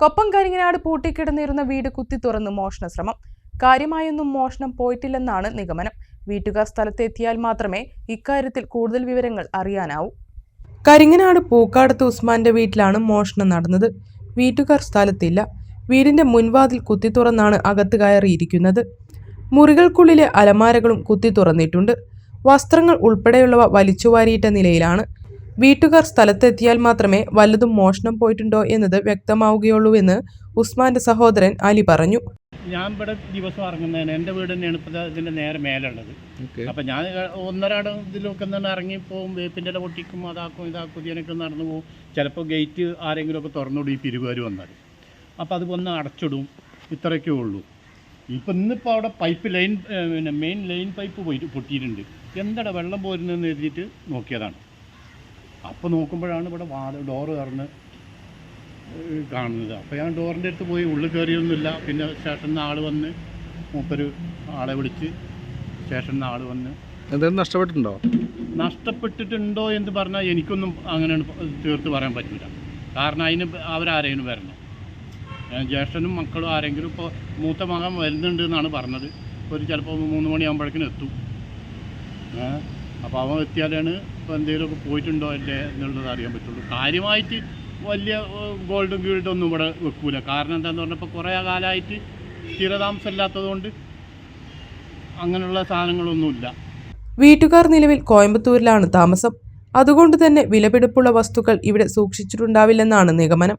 കൊപ്പം കരിങ്ങനാട് പൂട്ടിക്കിടന്നിരുന്ന വീട് കുത്തി തുറന്ന് മോഷണ ശ്രമം കാര്യമായൊന്നും മോഷണം പോയിട്ടില്ലെന്നാണ് നിഗമനം. വീട്ടുകാർ സ്ഥലത്തെത്തിയാൽ മാത്രമേ ഇക്കാര്യത്തിൽ കൂടുതൽ വിവരങ്ങൾ അറിയാനാവൂ. കരിങ്ങനാട് പൂക്കാടത്ത് ഉസ്മാന്റെ വീട്ടിലാണ് മോഷണം നടന്നത്. വീട്ടുകാർ സ്ഥലത്തില്ല. വീടിന്റെ മുൻവാതിൽ കുത്തി തുറന്നാണ് അകത്ത് കയറിയിരിക്കുന്നത്. മുറികൾക്കുള്ളിലെ അലമാരകളും കുത്തി തുറന്നിട്ടുണ്ട്. വസ്ത്രങ്ങൾ ഉൾപ്പെടെയുള്ളവ വലിച്ചുവാരിയിട്ട നിലയിലാണ്. വീട്ടുകാർ സ്ഥലത്തെത്തിയാൽ മാത്രമേ വല്ലതും മോഷണം പോയിട്ടുണ്ടോ എന്നത് വ്യക്തമാവുകയുള്ളൂവെന്ന് ഉസ്മാന്റെ സഹോദരൻ അലി പറഞ്ഞു. ഞാൻ ഇവിടെ ദിവസം ഇറങ്ങുന്നതാണ്. എന്റെ വീട് തന്നെയാണ് ഇപ്പോൾ ഇതിന്റെ നേരെ മേലുള്ളത് അപ്പം ഞാൻ ഒന്നരാടം ഇതിലൊക്കെ തന്നെ പോകും വേപ്പിന്റെ ഇല പൊട്ടിക്കും അതാക്കും ഇതാക്കും ഇതിനൊക്കെ നടന്നു പോകും ചിലപ്പോൾ ഗേറ്റ് ആരെങ്കിലുമൊക്കെ തുറന്നുവിടും ഈ പിരിവുകാർ വന്നാൽ. അപ്പോൾ അത് വന്ന് അടച്ചിടും. ഇത്രയൊക്കെ ഉള്ളൂ. ഇപ്പം ഇന്നിപ്പോൾ അവിടെ പൈപ്പ് ലൈൻ പിന്നെ മെയിൻ ലൈൻ പൈപ്പ് പോയിട്ട് പൊട്ടിയിട്ടുണ്ട്. എന്താണ് വെള്ളം പോരുന്നതെന്ന് എഴുതിയിട്ട് നോക്കിയതാണ്. അപ്പോൾ നോക്കുമ്പോഴാണ് ഇവിടെ വാത ഡോറ് തുറന്ന് കാണുന്നത്. അപ്പോൾ ഞാൻ ഡോറിന്റെ അടുത്ത് പോയി ഉള്ളിൽ കയറിയൊന്നുമില്ല പിന്നെ സ്റ്റേഷനിൽ നിന്ന് ആൾ വന്ന് മൂപ്പര് ആളെ വിളിച്ച് സ്റ്റേഷനിൽ നിന്ന് ആൾ വന്ന് എന്തെങ്കിലും നഷ്ടപ്പെട്ടിട്ടുണ്ടോ? നഷ്ടപ്പെട്ടിട്ടുണ്ടോ എന്ന് പറഞ്ഞാൽ എനിക്കൊന്നും അങ്ങനെ തീർത്ത് പറയാൻ പറ്റില്ല കാരണം അതിന് അവരാരെങ്കിലും വരണം. ജ്യേഷ്ഠനും മക്കളും ആരെങ്കിലും ഇപ്പോൾ മൂത്ത മകൻ വരുന്നുണ്ട് എന്നാണ് പറഞ്ഞത്. ഒരു ചിലപ്പോൾ മൂന്ന് മണിയാകുമ്പോഴേക്കിനും എത്തും. അപ്പോൾ അവൻ എത്തിയാലാണ് ഇപ്പോൾ എന്തെങ്കിലുമൊക്കെ പോയിട്ടുണ്ടോ എന്റെ എന്നുള്ളത് അറിയാൻ പറ്റുള്ളൂ. കാര്യമായിട്ട് വലിയ ഗോൾഡും ഒന്നും ഇവിടെ വെക്കൂല. കാരണം എന്താണെന്ന് പറഞ്ഞപ്പോൾ കുറേ കാലമായിട്ട് സ്ഥിരതാമസം ഇല്ലാത്തതുകൊണ്ട് അങ്ങനെയുള്ള സാധനങ്ങളൊന്നുമില്ല. വീട്ടുകാർ നിലവിൽ കോയമ്പത്തൂരിലാണ് താമസം. അതുകൊണ്ട് തന്നെ വിലപിടിപ്പുള്ള വസ്തുക്കൾ ഇവിടെ സൂക്ഷിച്ചിട്ടുണ്ടാവില്ലെന്നാണ് നിഗമനം.